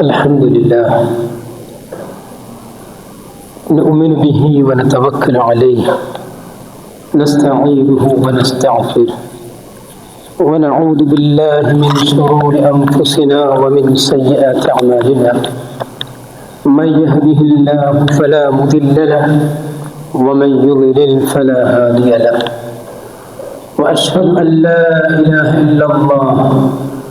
الحمد لله نؤمن به ونتوكل عليه نستعينه ونستغفره ونعوذ بالله من شرور أنفسنا ومن سيئات أعمالنا. من يهده الله فلا مضل له ومن يضلل فلا هادي له. وأشهد أن لا إله إلا الله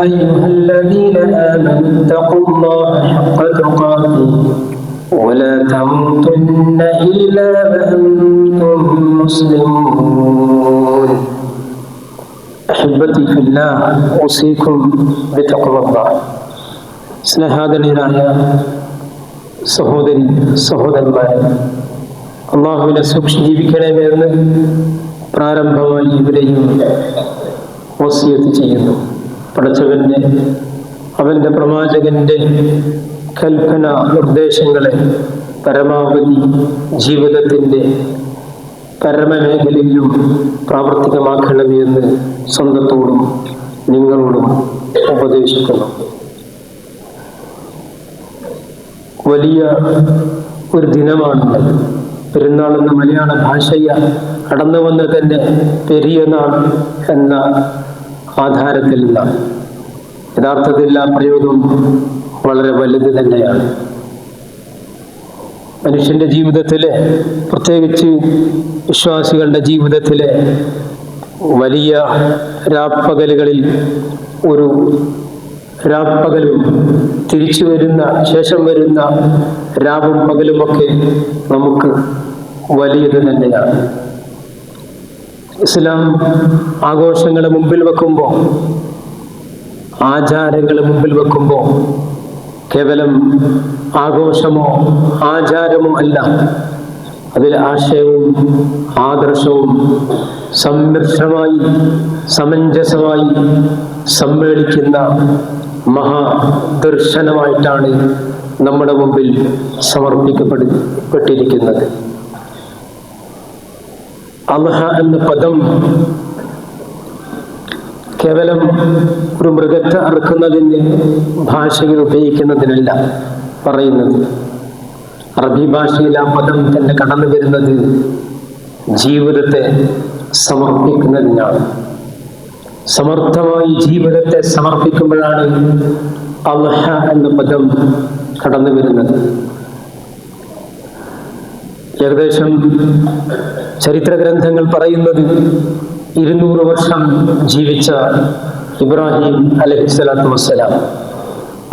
أيها الذين آمنوا اتقوا الله حق تقاته ولا تموتن إلا وأنتم مسلمون أحبتي في الله أوصيكم بتقوى الله സ്നേഹാദനീയരായ സഹോദരി സഹോദരന്മാരെ അള്ളാഹുവിനെ സൂക്ഷിച്ച് ജീവിക്കണമെന്ന് പ്രാരംഭമായി ഇവരെയും വസിയത്ത് ചെയ്യുന്നു പടച്ചവന്റെ അവന്റെ പ്രവാചകന്റെ കൽപ്പന നിർദ്ദേശങ്ങളെ പരമാവധി ജീവിതത്തിന്റെ പരമമേഖലയിലും പ്രാവർത്തികമാക്കണമെന്ന് സ്വന്തത്തോടും നിങ്ങളോടും ഉപദേശിക്കുന്നു. വലിയ ഒരു ദിനമാണ്. പെരുന്നാൾ എന്ന മലയാള ഭാഷയ കടന്നു വന്ന് തന്നെ പെരിയ നാൾ എന്ന ആധാരത്തിൽ നിന്നാണ് യഥാർത്ഥത്തിൽ ആ പ്രയോഗം വളരെ വലുത് തന്നെയാണ്. മനുഷ്യന്റെ ജീവിതത്തിലെ പ്രത്യേകിച്ച് വിശ്വാസികളുടെ ജീവിതത്തിലെ വലിയ രാപ്പകലുകളിൽ ഒരു രാപ്പകലും തിരിച്ചു വരുന്ന ശേഷം വരുന്ന രാവും പകലുമൊക്കെ നമുക്ക് വലിയത് തന്നെയാണ്. ഇസ്ലാം ആഘോഷങ്ങളെ മുമ്പിൽ വെക്കുമ്പോൾ ആചാരങ്ങളെ മുമ്പിൽ വെക്കുമ്പോൾ കേവലം ആഘോഷമോ ആചാരമോ അല്ല. അതിൽ ആശയവും ആദർശവും സമ്മിശ്രമായി സമഞ്ജസമായി സമ്മേളിക്കുന്ന മഹാദർശനമായിട്ടാണ് നമ്മുടെ മുമ്പിൽ സമർപ്പിക്കപ്പെട്ടിരിക്കുന്നത് അൽഹ എന്ന പദം കേവലം ഒരു മൃഗത്തെ അറുക്കുന്നതിന് ഭാഷയിൽ ഉപയോഗിക്കുന്നതിനല്ല പറയുന്നത്. അറബി ഭാഷയിൽ ആ പദം തന്നെ കടന്നു വരുന്നത് ജീവിതത്തെ സമർപ്പിക്കുന്നതിനാണ്. സമർത്ഥമായി ജീവിതത്തെ സമർപ്പിക്കുമ്പോഴാണ് അൽഹ എന്ന പദം കടന്നു വരുന്നത്. ഏകദേശം ചരിത്ര ഗ്രന്ഥങ്ങൾ പറയുന്നത് ഇരുന്നൂറ് വർഷം ജീവിച്ച ഇബ്രാഹിം അലഹി സ്വലാത്തു വസ്സലാം.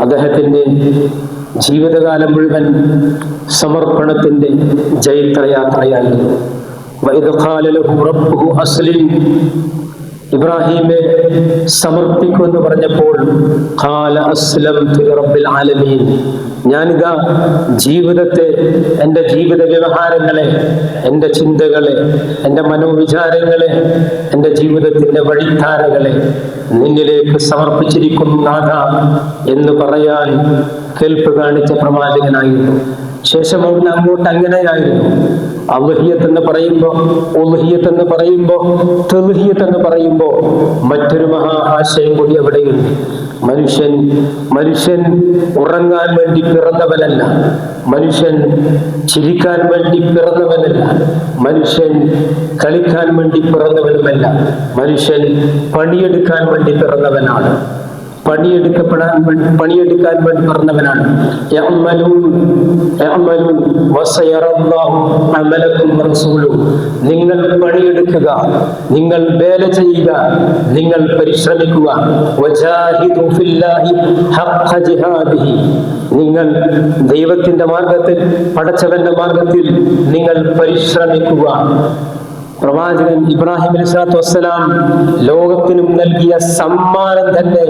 അദ്ദേഹത്തിന്റെ ജീവിതകാലം മുഴുവൻ സമർപ്പണത്തിന്റെ ജൈത്രയാത്രയായിരുന്നു ഇബ്രാഹിമെ സമർപ്പിക്കുമെന്ന് പറഞ്ഞപ്പോൾ ഞാനിതാ ജീവിതത്തെ എന്റെ ജീവിത വ്യവഹാരങ്ങളെ എന്റെ ചിന്തകളെ എന്റെ മനോവിചാരങ്ങളെ എന്റെ ജീവിതത്തിന്റെ വഴിധാരകളെ നിന്നിലേക്ക് സമർപ്പിച്ചിരിക്കുന്നു നാഥ എന്ന് പറയാൻ കേൾപ്പ് കാണിച്ച പ്രവാചകനായിരുന്നു. ശേഷം അവിടുന്ന് അങ്ങോട്ട് അങ്ങനെയായിരുന്നു. അവഹിയത്ത് എന്ന് പറയുമ്പോ ഉലുഹിയത്ത് എന്ന് പറയുമ്പോ തെലുഹിയത്ത് എന്ന് പറയുമ്പോ മറ്റൊരു മഹാ ആശയം കൂടി അവിടെയുണ്ട്. മനുഷ്യൻ മനുഷ്യൻ ഉറങ്ങാൻ വേണ്ടി പിറന്നവനല്ല. മനുഷ്യൻ ചിരിക്കാൻ വേണ്ടി പിറന്നവനല്ല. മനുഷ്യൻ കളിക്കാൻ വേണ്ടി പിറന്നവനുമല്ല. മനുഷ്യൻ പണിയെടുക്കാൻ വേണ്ടി പിറന്നവനാണ്. പണിയെടുക്കപ്പെടാൻ പണിയെടുക്കാൻ വേണ്ടി പറഞ്ഞവനാണ്. നിങ്ങൾ പണിയെടുക്കുക നിങ്ങൾ വേല ചെയ്യുക നിങ്ങൾ പരിശ്രമിക്കുക. നിങ്ങൾ ദൈവത്തിന്റെ മാർഗത്തിൽ പടച്ചവന്റെ മാർഗത്തിൽ നിങ്ങൾ പരിശ്രമിക്കുക. പ്രവാചകൻ ഇബ്രാഹിം അലിസ്ലാത്തു വസ്സലാം ലോകത്തിനും നൽകിയ സമ്മാനം തന്നെ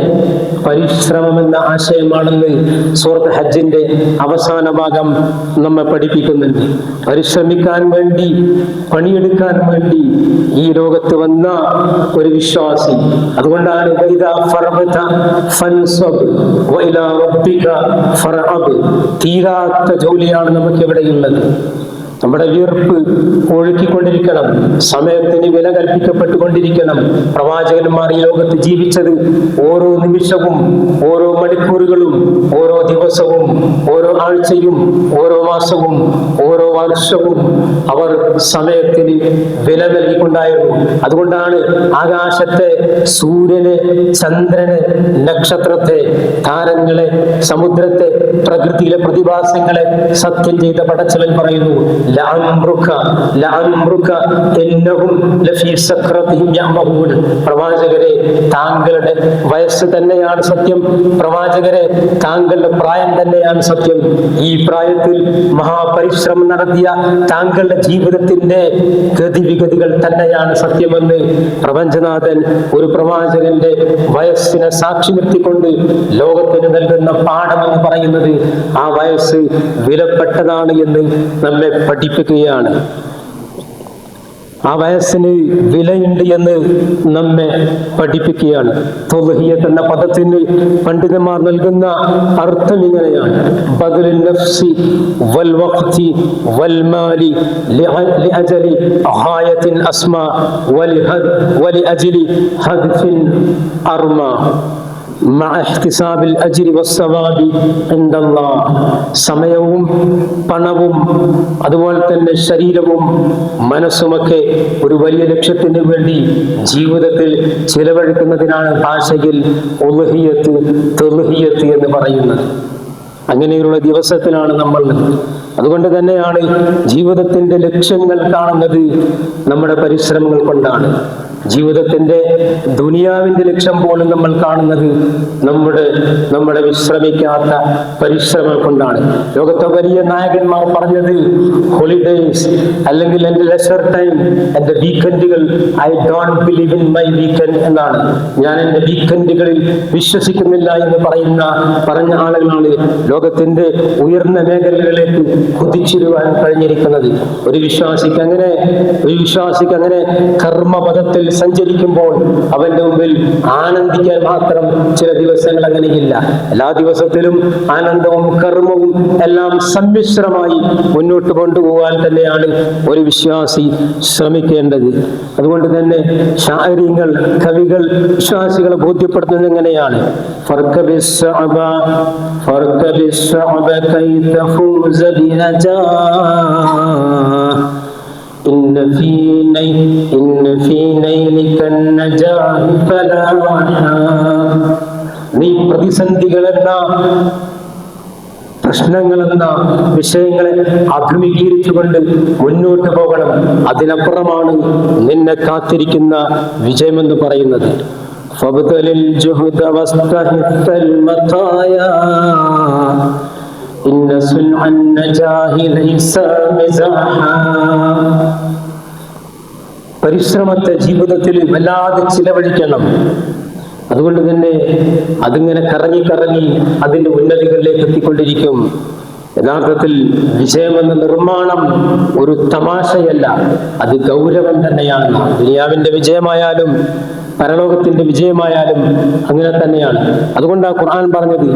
പരിശ്രമം എന്ന ആശയമാണെന്ന് സൂറത്ത് ഹജ്ജിന്റെ അവസാന ഭാഗം നമ്മെ പഠിപ്പിക്കുന്നുണ്ട്. പരിശ്രമിക്കാൻ വേണ്ടി പണിയെടുക്കാൻ വേണ്ടി ഈ ലോകത്ത് വന്ന ഒരു വിശ്വാസി. അതുകൊണ്ടാണ്. തീരാത്ത ജോലിയാണ് നമുക്ക് ഇവിടെയുള്ളത് നമ്മുടെ വിയർപ്പ് ഒഴുക്കിക്കൊണ്ടിരിക്കണം. സമയത്തിന് വില കൽപ്പിക്കപ്പെട്ടുകൊണ്ടിരിക്കണം. പ്രവാചകന്മാർ ഈ ലോകത്ത് ജീവിച്ചത് ഓരോ നിമിഷവും ഓരോ മണിക്കൂറുകളും ഓരോ ദിവസവും ഓരോ ആഴ്ചയും ഓരോ മാസവും ഓരോ വർഷവും അവർ സമയത്തിന് വില നൽകിക്കൊണ്ടായിരുന്നു. അതുകൊണ്ടാണ് ആകാശത്തെ സൂര്യനെ ചന്ദ്രനെ നക്ഷത്രത്തെ താരങ്ങളെ സമുദ്രത്തെ പ്രകൃതിയിലെ പ്രതിഭാസങ്ങളെ സത്യം ചെയ്ത പടച്ചവൻ പറയുന്നു. പ്രവാചകരെ താങ്കളുടെ വയസ്സ് തന്നെയാണ് സത്യം. പ്രവാചകരെ താങ്കളുടെ പ്രായം തന്നെയാണ് സത്യം. ഈ പ്രായത്തിൽ മഹാപരിശ്രമം നടത്തിയ താങ്കളുടെ ജീവിതത്തിന്റെ ഗതിവിഗതികൾ തന്നെയാണ് സത്യമെന്ന് പ്രപഞ്ചനാഥൻ ഒരു പ്രവാചകന്റെ വയസ്സിനെ സാക്ഷി നിർത്തിക്കൊണ്ട് ലോകത്തിന് നൽകുന്ന പാഠമെന്ന് പറയുന്നത് ആ വയസ്സ് വിലപ്പെട്ടതാണ് എന്ന് നമ്മെ പഠിപ്പിക്കുകയാണ്. ആ വയസ്സിന് വിലയുണ്ട് എന്ന് നമ്മെ പഠിപ്പിക്കുകയാണ്. തൊലഹിയത്ത് എന്ന പദത്തിന് പണ്ഡിതന്മാർ നൽകുന്ന അർത്ഥം ഇങ്ങനെയാണ്. അസ്മാ വലിഹദ് വലിഅജ്ലി ഹദ്ഫിൻ അർമ. സമയവും പണവും അതുപോലെ തന്നെ ശരീരവും മനസ്സുമൊക്കെ ഒരു വലിയ ലക്ഷ്യത്തിന് വേണ്ടി ജീവിതത്തിൽ ചിലവഴിക്കുന്നതിനാണ് ഭാഷയിൽ ഒലുഹിയത്ത് എന്ന് പറയുന്നത്. അങ്ങനെയുള്ള ദിവസത്തിലാണ് നമ്മൾ അതുകൊണ്ട് തന്നെയാണ് ജീവിതത്തിന്റെ ലക്ഷ്യങ്ങൾ കാണുന്നത് നമ്മുടെ പരിശ്രമങ്ങൾ കൊണ്ടാണ്. ജീവിതത്തിന്റെ ദുനിയാവിന്റെ ലക്ഷ്യം പോലും നമ്മൾ കാണുന്നത് നമ്മുടെ നമ്മുടെ വിശ്രമിക്കാത്ത പരിശ്രമം കൊണ്ടാണ്. ലോകത്തെ വലിയ നായകന്മാർ പറഞ്ഞത് ഹോളിഡേസ് അല്ലെങ്കിൽ എന്റെ ലെഷർ ടൈം എന്റെ വീക്കെൻഡുകൾ I don't believe in my weekend എന്നാണ്. ഞാൻ എന്റെ വീക്കെൻഡുകളിൽ വിശ്വസിക്കുന്നില്ല എന്ന് പറയുന്ന പറഞ്ഞ ആളുകളാണ് ലോകത്തിന്റെ ഉയർന്ന മേഖലകളിലേക്ക് കുതിച്ചിരുവാൻ കഴിഞ്ഞിരിക്കുന്നത്. ഒരു വിശ്വാസിക്ക് അങ്ങനെ ഒരു വിശ്വാസിക്ക് അങ്ങനെ കർമ്മപഥത്തിൽ സഞ്ചരിക്കുമ്പോൾ അവന്റെ മുമ്പിൽ ആനന്ദിക്കാൻ മാത്രം ചില ദിവസങ്ങൾ അങ്ങനെയില്ല. എല്ലാ ദിവസത്തിലും ആനന്ദവും കർമ്മവും എല്ലാം സമ്മിശ്രമായി മുന്നോട്ട് കൊണ്ടുപോകാൻ തന്നെയാണ് ഒരു വിശ്വാസി ശ്രമിക്കേണ്ടത്. അതുകൊണ്ട് തന്നെ ശാരീരങ്ങൾ കവികൾ വിശ്വാസികളെ ബോധ്യപ്പെടുത്തുന്നത് എങ്ങനെയാണ് ഫർക്കബിസ് إن في نيل إن في نيلك النجاة فلا നീ പ്രതിസന്ധികളെന്ന പ്രശ്നങ്ങളെന്ന വിഷയങ്ങളെ അഭിമുഖീകരിച്ചുകൊണ്ട് മുന്നോട്ട് പോകണം അതിനപ്പുറമാണ് നിന്നെ കാത്തിരിക്കുന്ന വിജയമെന്ന് പറയുന്നത് فابذل الجهد واستحث المطايا إن سلع النجاه ليس مزاحا പരിശ്രമത്തെ ജീവിതത്തിൽ വല്ലാതെ ചിലവഴിക്കണം അതുകൊണ്ട് തന്നെ അതിങ്ങനെ കറങ്ങി കറങ്ങി അതിന്റെ ഉന്നതികളിലേക്ക് എത്തിക്കൊണ്ടിരിക്കും യഥാർത്ഥത്തിൽ വിജയമെന്ന നിർമ്മാണം ഒരു തമാശയല്ല അത് ഗൗരവം തന്നെയാണ് ദുനിയാവിന്റെ വിജയമായാലും പരലോകത്തിന്റെ വിജയമായാലും അങ്ങനെ തന്നെയാണ്. അതുകൊണ്ടാണ് ഖുർആൻ പറഞ്ഞത്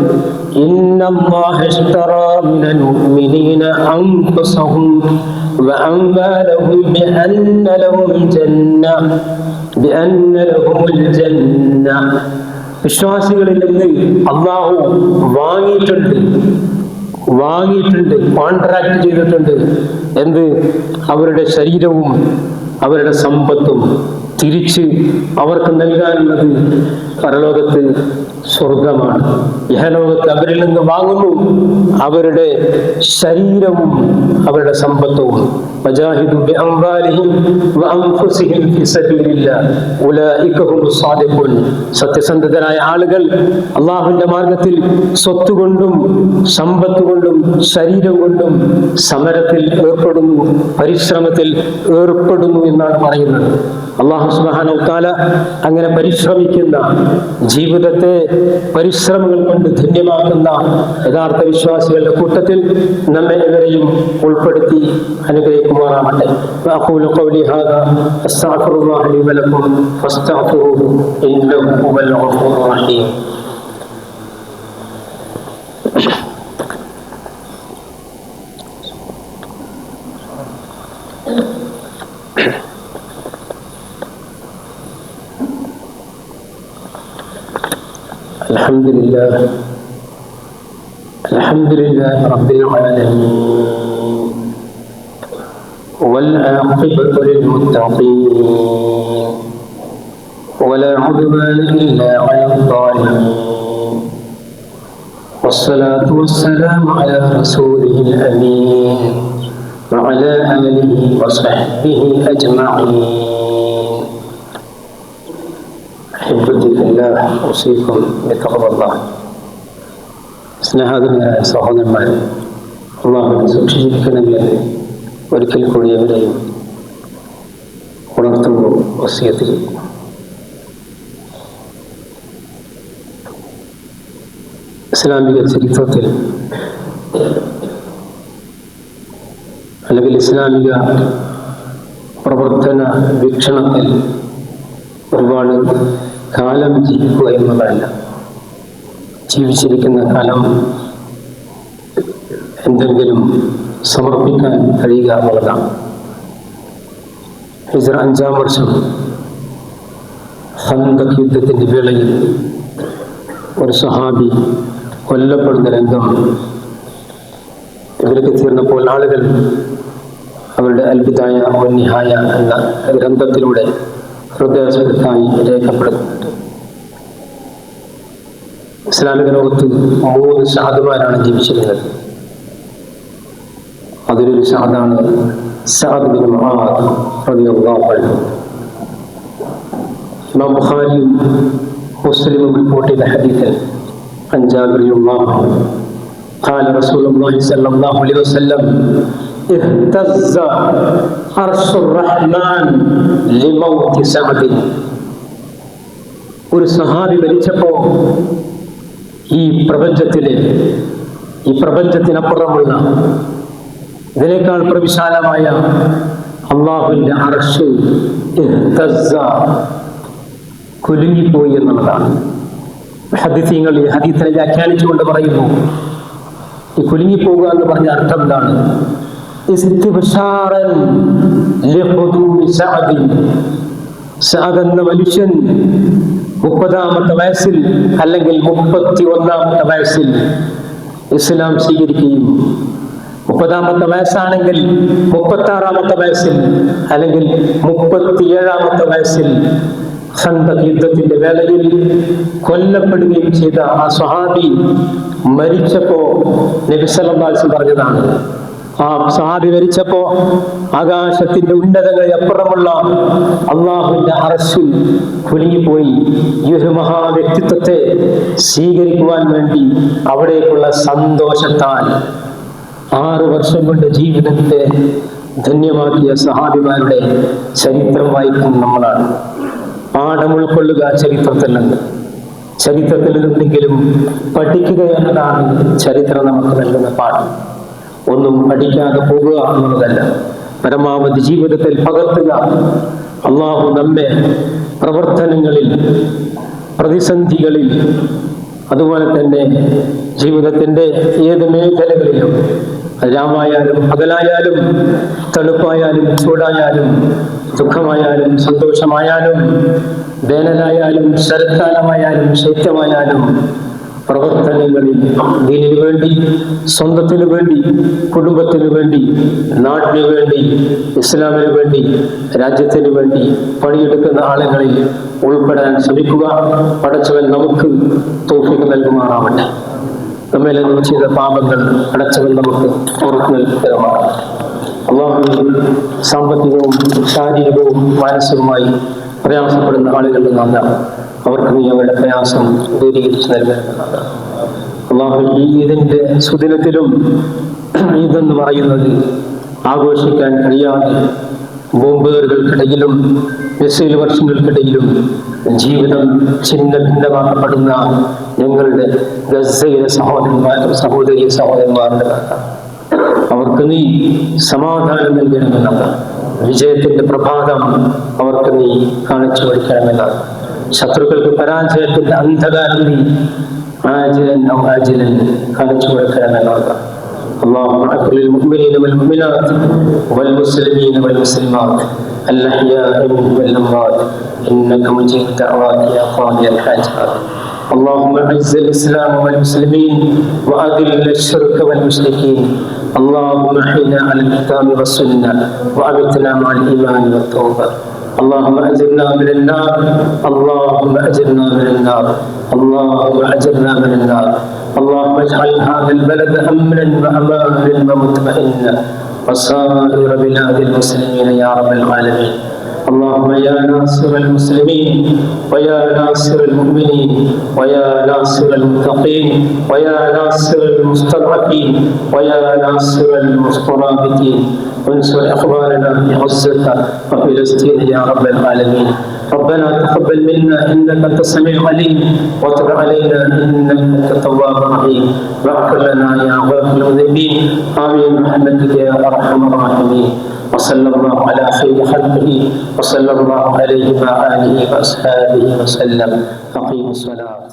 വിശ്വാസികളിൽ നിന്ന് അള്ളാഹു വാങ്ങിയിട്ടുണ്ട് വാങ്ങിയിട്ടുണ്ട് കോൺട്രാക്ട് ചെയ്തിട്ടുണ്ട്. എന്ത്? അവരുടെ ശരീരവും അവരുടെ സമ്പത്തും തിരിച്ച് അവർക്ക് നൽകാനുള്ളത് പരലോകത്ത് സ്വർഗമാണ്. ഇഹലോകത്ത് അവരിൽ നിന്ന് വാങ്ങുന്നു. അവരുടെ ശരീരവും അവരുടെ സമ്പത്തും. സത്യസന്ധതരായ ആളുകൾ അള്ളാഹുവിന്റെ മാർഗത്തിൽ സ്വത്തുകൊണ്ടും സമ്പത്ത് കൊണ്ടും ശരീരം കൊണ്ടും സമരത്തിൽ ഏർപ്പെടുന്നു പരിശ്രമത്തിൽ ഏർപ്പെടുന്നു എന്നാണ് പറയുന്നത്. അള്ളാഹു സുബ്ഹാനഹു തആല അങ്ങനെ പരിശ്രമിക്കുന്ന ജീവിതത്തെ പരിശ്രമങ്ങൾ കൊണ്ട് ധന്യമാക്കുന്ന യഥാർത്ഥ വിശ്വാസികളുടെ കൂട്ടത്തിൽ നമ്മെ ഇവരെയും ഉൾപ്പെടുത്തി അനുഗ്രഹിക്കുമാറാവട്ടെ وأقول قولي هذا أستغفر الله لي ولكم فاستغفروه إنه هو الغفور الرحيم الحمد لله. الحمد لله رب العالمين. والعاقبة للمتقين. ولا عدوان إلا على الظالمين. والصلاة والسلام على رسوله الأمين. وعلى آله وصحبه أجمعين. أحبتي في الله أوصيكم بتقوى الله സ്നേഹാതനായ സഹോദരന്മാരെ അള്ളാഹുവിനെ സൂക്ഷിച്ചിരിക്കണമെന്ന് ഒരിക്കൽ കൂടി അവരെയും ഉണർത്തുമ്പോൾ വസിയത്ത് ചെയ്യും ഇസ്ലാമിക ചരിത്രത്തിൽ അല്ലെങ്കിൽ ഇസ്ലാമിക പ്രവർത്തന വീക്ഷണത്തിൽ ഒരുപാട് കാലം ജീവിക്കുക എന്നതല്ല ജീവിച്ചിരിക്കുന്ന കാലം എന്തെങ്കിലും സമർപ്പിക്കാൻ കഴിയുക എന്നുള്ളതാണ്. ഹിജറ അഞ്ചാം വർഷം ഹന്തക് യുദ്ധത്തിന്റെ വേളയിൽ ഒരു സഹാബി കൊല്ലപ്പെടുന്ന രംഗം ഇവർക്ക് തീർന്നപ്പോൾ ആളുകൾ അവരുടെ അത്ഭുതായ വന്യഹായ എന്ന ഗ്രന്ഥത്തിലൂടെ ഹൃദയസ്ഫുടത്തായി രേഖപ്പെടുത്തുന്നുണ്ട് ഇസ്ലാമിക ലോകത്ത് മൂന്ന് ഷാദുമാരാണ് ജീവിച്ചിരുന്നത് അതിലൊരു ഷാദാണ് സഅദ് ബിൻ മുആദ് റളിയല്ലാഹു അൻഹു ഇമാം ബുഖാരിയും മുസ്ലിമും റിപ്പോർട്ട് ചെയ്ത ഹദീസിൽ عن جابر رضي الله عنه قال رسول الله صلى الله عليه وسلم اهتز ഒരു സഹാബി മരിച്ചപ്പോ ഈ പ്രപഞ്ചത്തിലെ ഈ പ്രപഞ്ചത്തിനപ്പുറമുള്ള ഇതിനേക്കാൾ പ്രവിശാലമായ അള്ളാഹുവിന്റെ അർഷ് കുലുങ്ങിപ്പോയി എന്നുള്ളതാണ്. ഹദീസിങ്ങൾ ഈ ഹദീസിനെ വ്യാഖ്യാനിച്ചുകൊണ്ട് പറയുന്നു. ഈ കുലുങ്ങിപ്പോകുക എന്ന് പറഞ്ഞ അർത്ഥം എന്താണ്? എന്ന മനുഷ്യൻ മുപ്പതാമത്തെ വയസ്സിൽ അല്ലെങ്കിൽ മുപ്പത്തി ഒന്നാമത്തെ വയസ്സിൽ ഇസ്ലാം സ്വീകരിക്കുകയും മുപ്പതാമത്തെ വയസ്സാണെങ്കിൽ മുപ്പത്തി ആറാമത്തെ വയസ്സിൽ അല്ലെങ്കിൽ മുപ്പത്തിയേഴാമത്തെ വയസ്സിൽ ഖന്തഖ് യുദ്ധത്തിന്റെ വേളയിൽ കൊല്ലപ്പെടുകയും ചെയ്ത ആ സ്വഹാബി മരിച്ചപ്പോ നബി സല്ലല്ലാഹു അലൈഹി വസല്ലം പറഞ്ഞതാണ്. ആ സഹാബി മരിച്ചപ്പോ ആകാശത്തിന്റെ ഉന്നതങ്ങളിൽ അപ്പുറമുള്ള അള്ളാഹുവിന്റെ അറസ്സിൽ കുലുങ്ങിപ്പോയി. ഈ ഒരു മഹാവ്യക്തിത്വത്തെ സ്വീകരിക്കുവാൻ വേണ്ടി അവിടേക്കുള്ള സന്തോഷത്താൽ ആറു വർഷം കൊണ്ട് ജീവിതത്തെ ധന്യമാക്കിയ സഹാബിമാരുടെ ചരിത്രം വായിക്കും നമ്മളാണ്. പാഠം ഉൾക്കൊള്ളുക ചരിത്രത്തിൽ നിന്ന്. ചരിത്രത്തിൽ നിന്നെങ്കിലും പഠിക്കുക എന്നതാണ് ചരിത്രം നമുക്ക് നൽകുന്ന പാഠം. ഒന്നും പഠിക്കാതെ പോകുക എന്നുള്ളതല്ല. പരമാവധി ജീവിതത്തിൽ പകർത്തുക. അള്ളാഹു നമ്മെ പ്രവർത്തനങ്ങളിൽ പ്രതിസന്ധികളിൽ അതുപോലെ തന്നെ ജീവിതത്തിന്റെ ഏത് മേഖലകളിലും രാമായാലും പകലായാലും തണുപ്പായാലും ചൂടായാലും ദുഃഖമായാലും സന്തോഷമായാലും വേനലായാലും ശരത്കാലമായാലും ശൈത്യമായാലും പ്രവർത്തനങ്ങളിൽ ദീനിനു വേണ്ടി സ്വന്തത്തിനു വേണ്ടി കുടുംബത്തിനു വേണ്ടി നാടിനു വേണ്ടി ഇസ്ലാമിനു വേണ്ടി രാജ്യത്തിനു വേണ്ടി പണിയെടുക്കുന്ന ആളുകളിൽ ഉൾപ്പെടാൻ ശ്രമിക്കുക. പടച്ചവൻ നമുക്ക് തോഫിക്ക് നൽകുമാറാവട്ടെ. നമ്മിൽ നിന്ന് ചെയ്ത പാപങ്ങൾ അടച്ചവൻ നമുക്ക് പുറത്തു നൽകുമാറാവട്ടെ. അള്ളാഹുവിൽ സാമ്പത്തികവും ശാരീരികവും മാനസികവുമായി പ്രയാസപ്പെടുന്ന ആളുകളുടെ നാഥ അവർക്ക് നീ അവരുടെ പ്രയാസം ദൂരീകരിച്ച് അള്ളാഹു ഈ ഈദിന്റെ സുദിനത്തിലും ഈദെന്ന് പറയുന്നത് ആഘോഷിക്കാൻ കഴിയാതെ ബോംബുകൾക്കിടയിലും മിസൈൽ വർഷങ്ങൾക്കിടയിലും ജീവിതം ചിന്ന ഭിന്നമാക്കപ്പെടുന്ന ഞങ്ങളുടെ ഗസയിലെ സഹോദരന്മാർ സഹോദരി സഹോദരന്മാരുടെ അവർക്ക് നീ സമാധാനം നൽകണമെന്നാണ്. വിജയത്തിന്റെ പ്രഭാതം അവർക്ക് നീ കാണിച്ചു കൊടുക്കണമെന്നാണ്. ശത്രുക്കൾക്ക് പരാജയത്തിന്റെ അന്ധകാരം നീ ആജിലൻ ഔ ആജിലൻ കാണിച്ചു കൊടുക്കണമെന്നാണ് اللهم اغفر للمؤمنين والمؤمنات والمسلمين والمسلمات الاحياء منهم والاموات انك مجيب الدعوات يا قاضي الحاجات اللهم اعز الاسلام والمسلمين واذل الشرك والمشركين اللهم احينا على الكتاب والسنه وامتنا مع الايمان والتوبه اللهم أجرنا من النار. اللهم أجرنا من النار. اللهم أجرنا من النار. اللهم اجعل هذا البلد أمنا وأمانا ومطمئنا وسائر بلاد المسلمين يا رب العالمين. اللهم يا ناصر المسلمين ويا ناصر المؤمنين ويا ناصر المتقين ويا ناصر المستضعفين ويا ناصر المسترابطين. وانصر إخواننا في غزة وفلسطين يا رب العالمين. ربنا تقبل منا إنك أنت السميع العليم وتب علينا إنك انت التواب الرحيم. واغفر لنا يا غافر المذنبين آمين. برحمتك يا أرحم الراحمين. وصلى الله على خير خلقه وصلى الله عليه وعلى اله وأصحابه وسلم. أقيموا الصلاة.